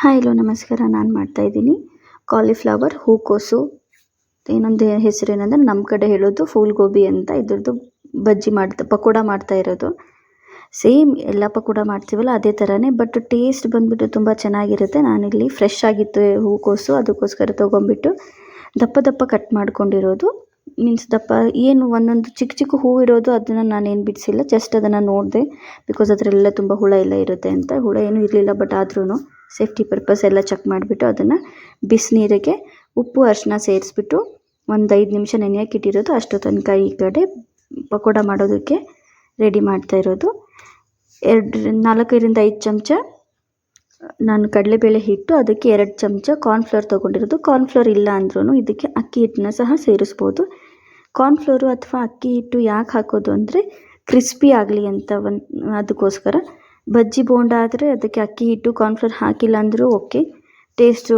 Hi, hello, ನಮಸ್ಕಾರ. ನಾನು ಮಾಡ್ತಾಯಿದ್ದೀನಿ ಕಾಲಿಫ್ಲವರ್ ಹೂಕೋಸು. ಇನ್ನೊಂದು ಹೆಸರು ಏನಂದರೆ ನಮ್ಮ ಕಡೆ ಹೇಳೋದು ಫೂಲ್ ಗೋಬಿ ಅಂತ. ಇದ್ರದ್ದು ಬಜ್ಜಿ ಮಾಡ್ತಾ, ಪಕೋಡ ಮಾಡ್ತಾ ಇರೋದು. ಸೇಮ್ ಎಲ್ಲ ಪಕೋಡ ಮಾಡ್ತೀವಲ್ಲ, ಅದೇ ಥರನೇ ಬಟ್ ಟೇಸ್ಟ್ ಬಂದುಬಿಟ್ಟು ತುಂಬ ಚೆನ್ನಾಗಿರುತ್ತೆ. ನಾನಿಲ್ಲಿ ಫ್ರೆಶ್ ಆಗಿತ್ತು ಹೂಕೋಸು. ಅದಕ್ಕೋಸ್ಕರ ತೊಗೊಂಬಿಟ್ಟು ದಪ್ಪ ದಪ್ಪ ಕಟ್ ಮಾಡ್ಕೊಂಡಿರೋದು. ಮೀನ್ಸ್ ದಪ್ಪ, ಏನು ಒಂದೊಂದು ಚಿಕ್ಕ ಚಿಕ್ಕ ಹೂವು ಇರೋದು, ಅದನ್ನು ನಾನೇನು ಬಿಡಿಸಿಲ್ಲ. ಜಸ್ಟ್ ಅದನ್ನು ನೋಡಿದೆ ಬಿಕಾಸ್ ಅದರಲ್ಲೆಲ್ಲ ತುಂಬ ಹುಳ ಎಲ್ಲ ಇರುತ್ತೆ ಅಂತ. ಹುಳ ಏನೂ ಇರಲಿಲ್ಲ ಬಟ್ ಆದ್ರೂ ಸೇಫ್ಟಿ ಪರ್ಪಸ್ ಎಲ್ಲ ಚೆಕ್ ಮಾಡಿಬಿಟ್ಟು ಅದನ್ನು ಬಿಸಿನೀರಿಗೆ ಉಪ್ಪು ಅರಿಶಿನ ಸೇರಿಸ್ಬಿಟ್ಟು ಒಂದು ಐದು ನಿಮಿಷ ನೆನೆಯೋಕೆ ಇಟ್ಟಿರೋದು. ಅಷ್ಟು ತನಕ ಈ ಕಡೆ ಪಕೋಡ ಮಾಡೋದಕ್ಕೆ ರೆಡಿ ಮಾಡ್ತಾ ಇರೋದು. ಎರಡು, ನಾಲ್ಕರಿಂದ ಐದು ಚಮಚ ನಾನು ಕಡಲೆಬೇಳೆ ಹಿಟ್ಟು, ಅದಕ್ಕೆ ಎರಡು ಚಮಚ ಕಾರ್ನ್ಫ್ಲೋರ್ ತೊಗೊಂಡಿರೋದು. ಕಾರ್ನ್ಫ್ಲೋರ್ ಇಲ್ಲ ಅಂದ್ರೂ ಇದಕ್ಕೆ ಅಕ್ಕಿ ಹಿಟ್ಟನ್ನ ಸಹ ಸೇರಿಸ್ಬೋದು. ಕಾರ್ನ್ಫ್ಲೋರು ಅಥವಾ ಅಕ್ಕಿ ಹಿಟ್ಟು ಯಾಕೆ ಹಾಕೋದು ಅಂದರೆ ಕ್ರಿಸ್ಪಿ ಆಗಲಿ ಅಂತ ಒಂದು, ಅದಕ್ಕೋಸ್ಕರ ಬಜ್ಜಿ ಬೋಂಡ ಆದರೆ ಅದಕ್ಕೆ ಅಕ್ಕಿ ಹಿಟ್ಟು ಕಾರ್ನ್ಫ್ಲೋರ್ ಹಾಕಿಲ್ಲ ಅಂದರೂ ಓಕೆ ಟೇಸ್ಟು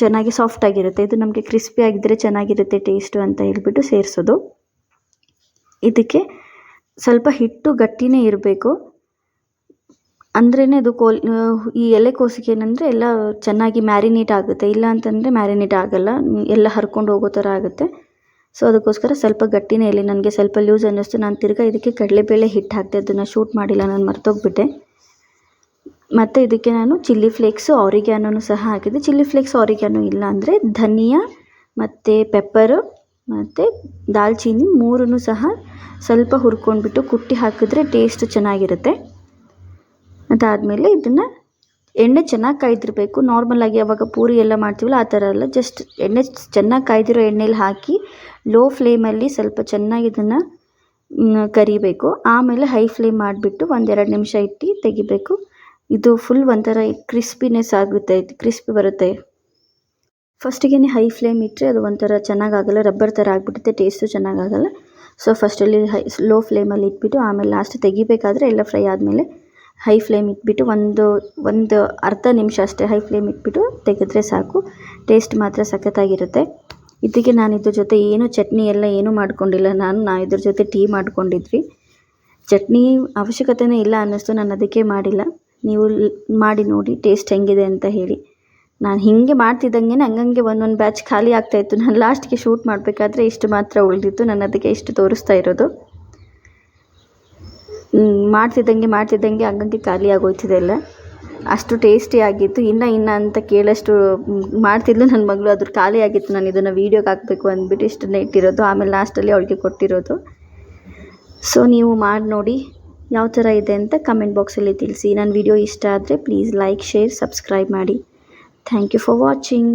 ಚೆನ್ನಾಗಿ ಸಾಫ್ಟಾಗಿರುತ್ತೆ ಇದು ನಮಗೆ ಕ್ರಿಸ್ಪಿ ಆಗಿದ್ದರೆ ಚೆನ್ನಾಗಿರುತ್ತೆ ಟೇಸ್ಟು ಅಂತ ಹೇಳ್ಬಿಟ್ಟು ಸೇರಿಸೋದು. ಇದಕ್ಕೆ ಸ್ವಲ್ಪ ಹಿಟ್ಟು ಗಟ್ಟಿನೇ ಇರಬೇಕು. ಅಂದ್ರೇ ಅದು ಕೋಲ್, ಈ ಎಲೆಕೋಸಿಗೆ ಏನಂದರೆ ಎಲ್ಲ ಚೆನ್ನಾಗಿ ಮ್ಯಾರಿನೇಟ್ ಆಗುತ್ತೆ. ಇಲ್ಲ ಅಂತಂದರೆ ಮ್ಯಾರಿನೇಟ್ ಆಗೋಲ್ಲ. ಎಲ್ಲ ಹರ್ಕೊಂಡು ಹೋಗೋ ಥರ ಆಗುತ್ತೆ. ಸೊ ಅದಕ್ಕೋಸ್ಕರ ಸ್ವಲ್ಪ ಗಟ್ಟಿನೇ ಇಲ್ಲಿ ನನಗೆ ಸ್ವಲ್ಪ ಲೂಸ್ ಅನ್ನಿಸ್ತು. ನಾನು ತಿರ್ಗಾ ಇದಕ್ಕೆ ಕಡಲೆಬೇಳೆ ಹಿಟ್ಟು ಹಾಕಿದೆ. ಅದನ್ನು ಶೂಟ್ ಮಾಡಿಲ್ಲ. ನಾನು ಮರ್ತೋಗ್ಬಿಟ್ಟೆ. ಮತ್ತು ಇದಕ್ಕೆ ನಾನು ಚಿಲ್ಲಿ ಫ್ಲೇಕ್ಸು ಆರಿಗ್ಯಾನೋನು ಸಹ ಹಾಕಿದ್ದೆ. ಚಿಲ್ಲಿ ಫ್ಲೇಕ್ಸ್ ಆರಿಗ್ಯಾನೋ ಇಲ್ಲ ಅಂದರೆ ಧನಿಯಾ ಮತ್ತು ಪೆಪ್ಪರು ಮತ್ತು ದಾಲ್ಚೀನಿ ಮೂರನ್ನು ಸಹ ಸ್ವಲ್ಪ ಹುರ್ಕೊಂಡ್ಬಿಟ್ಟು ಕುಟ್ಟಿ ಹಾಕಿದ್ರೆ ಟೇಸ್ಟ್ ಚೆನ್ನಾಗಿರುತ್ತೆ. ಅದಾದಮೇಲೆ ಇದನ್ನು ಎಣ್ಣೆ ಚೆನ್ನಾಗಿ ಕಾಯ್ದಿರಬೇಕು. ನಾರ್ಮಲಾಗಿ ಯಾವಾಗ ಪೂರಿ ಎಲ್ಲ ಮಾಡ್ತೀವಲ್ಲ, ಆ ಥರ ಅಲ್ಲ. ಜಸ್ಟ್ ಎಣ್ಣೆ ಚೆನ್ನಾಗಿ ಕಾಯ್ದಿರೋ ಎಣ್ಣೆಲಿ ಹಾಕಿ ಲೋ ಫ್ಲೇಮಲ್ಲಿ ಸ್ವಲ್ಪ ಚೆನ್ನಾಗಿ ಇದನ್ನು ಕರಿಬೇಕು. ಆಮೇಲೆ ಹೈ ಫ್ಲೇಮ್ ಮಾಡಿಬಿಟ್ಟು ಒಂದೆರಡು ನಿಮಿಷ ಇಟ್ಟು ತೆಗಿಬೇಕು. ಇದು ಫುಲ್ ಒಂಥರ ಕ್ರಿಸ್ಪಿನೆಸ್ ಆಗುತ್ತೆ ಕ್ರಿಸ್ಪಿ ಬರುತ್ತೆ. ಫಸ್ಟಿಗೆ ಹೈ ಫ್ಲೇಮ್ ಇಟ್ಟರೆ ಅದು ಒಂಥರ ಚೆನ್ನಾಗಾಗಲ್ಲ ರಬ್ಬರ್ ಥರ ಆಗಿಬಿಡುತ್ತೆ ಟೇಸ್ಟು ಚೆನ್ನಾಗಾಗಲ್ಲ ಸೊ ಫಸ್ಟಲ್ಲಿ ಹೈ ಲೋ ಫ್ಲೇಮಲ್ಲಿ ಇಟ್ಬಿಟ್ಟು ಆಮೇಲೆ ಲಾಸ್ಟ್ ತೆಗಿಬೇಕಾದ್ರೆ ಎಲ್ಲ ಫ್ರೈ ಆದಮೇಲೆ ಹೈ ಫ್ಲೇಮ್ ಇಟ್ಬಿಟ್ಟು ಒಂದು ಒಂದು ಅರ್ಧ ನಿಮಿಷ ಅಷ್ಟೇ ಹೈ ಫ್ಲೇಮ್ ಇಟ್ಬಿಟ್ಟು ತೆಗೆದ್ರೆ ಸಾಕು. ಟೇಸ್ಟ್ ಮಾತ್ರ ಸಖತ್ತಾಗಿರುತ್ತೆ. ಇದಕ್ಕೆ ನಾನು ಇದ್ರ ಜೊತೆ ಏನು ಚಟ್ನಿ ಎಲ್ಲ ಏನೂ ಮಾಡ್ಕೊಂಡಿಲ್ಲ. ನಾನು, ನಾ ಇದ್ರ ಜೊತೆ ಟೀ ಮಾಡ್ಕೊಂಡಿದ್ವಿ. ಚಟ್ನಿ ಅವಶ್ಯಕತೆಯೇ ಇಲ್ಲ ಅನ್ನಿಸ್ತು. ನಾನು ಅದಕ್ಕೆ ಮಾಡಿಲ್ಲ. ನೀವು ಮಾಡಿ ನೋಡಿ, ಟೇಸ್ಟ್ ಹೆಂಗಿದೆ ಅಂತ ಹೇಳಿ. ನಾನು ಹೀಗೆ ಮಾಡ್ತಿದ್ದಂಗೆ ಹಂಗಂಗೆ ಒಂದೊಂದು ಬ್ಯಾಚ್ ಖಾಲಿ ಆಗ್ತಾಯಿತ್ತು ನಾನು ಲಾಸ್ಟ್ಗೆ ಶೂಟ್ ಮಾಡಬೇಕಾದ್ರೆ ಇಷ್ಟು ಮಾತ್ರ ಉಳಿದಿತ್ತು. ನಾನು ಅದಕ್ಕೆ ಇಷ್ಟು ತೋರಿಸ್ತಾ ಇರೋದು. ಮಾಡ್ತಿದ್ದಂಗೆ ಮಾಡ್ತಿದ್ದಂಗೆ ಹಂಗಂಗೆ ಖಾಲಿ ಆಗೋಯ್ತಿದೆ ಎಲ್ಲ. ಅಷ್ಟು ಟೇಸ್ಟಿ ಆಗಿತ್ತು. ಇನ್ನು ಇನ್ನು ಅಂತ ಕೇಳಷ್ಟು ಮಾಡ್ತಿದ್ಲು ನನ್ನ ಮಗಳು. ಅದ್ರ ಖಾಲಿ ಆಗಿತ್ತು. ನಾನು ಇದನ್ನು ವೀಡಿಯೋಗೆ ಹಾಕಬೇಕು ಅಂದ್ಬಿಟ್ಟು ಇಷ್ಟನ್ನೇ ಇಟ್ಟಿರೋದು ಆಮೇಲೆ ಲಾಸ್ಟಲ್ಲಿ ಅವಳಿಗೆ ಕೊಟ್ಟಿರೋದು. ಸೊ ನೀವು ಮಾಡಿ ನೋಡಿ ಯಾವ ಥರ ಇದೆ ಅಂತ ಕಮೆಂಟ್ ಬಾಕ್ಸಲ್ಲಿ ತಿಳಿಸಿ. ನನ್ನ ವಿಡಿಯೋ ಇಷ್ಟ ಆದರೆ ಪ್ಲೀಸ್ ಲೈಕ್ ಶೇರ್ ಸಬ್ಸ್ಕ್ರೈಬ್ ಮಾಡಿ. Thank you for watching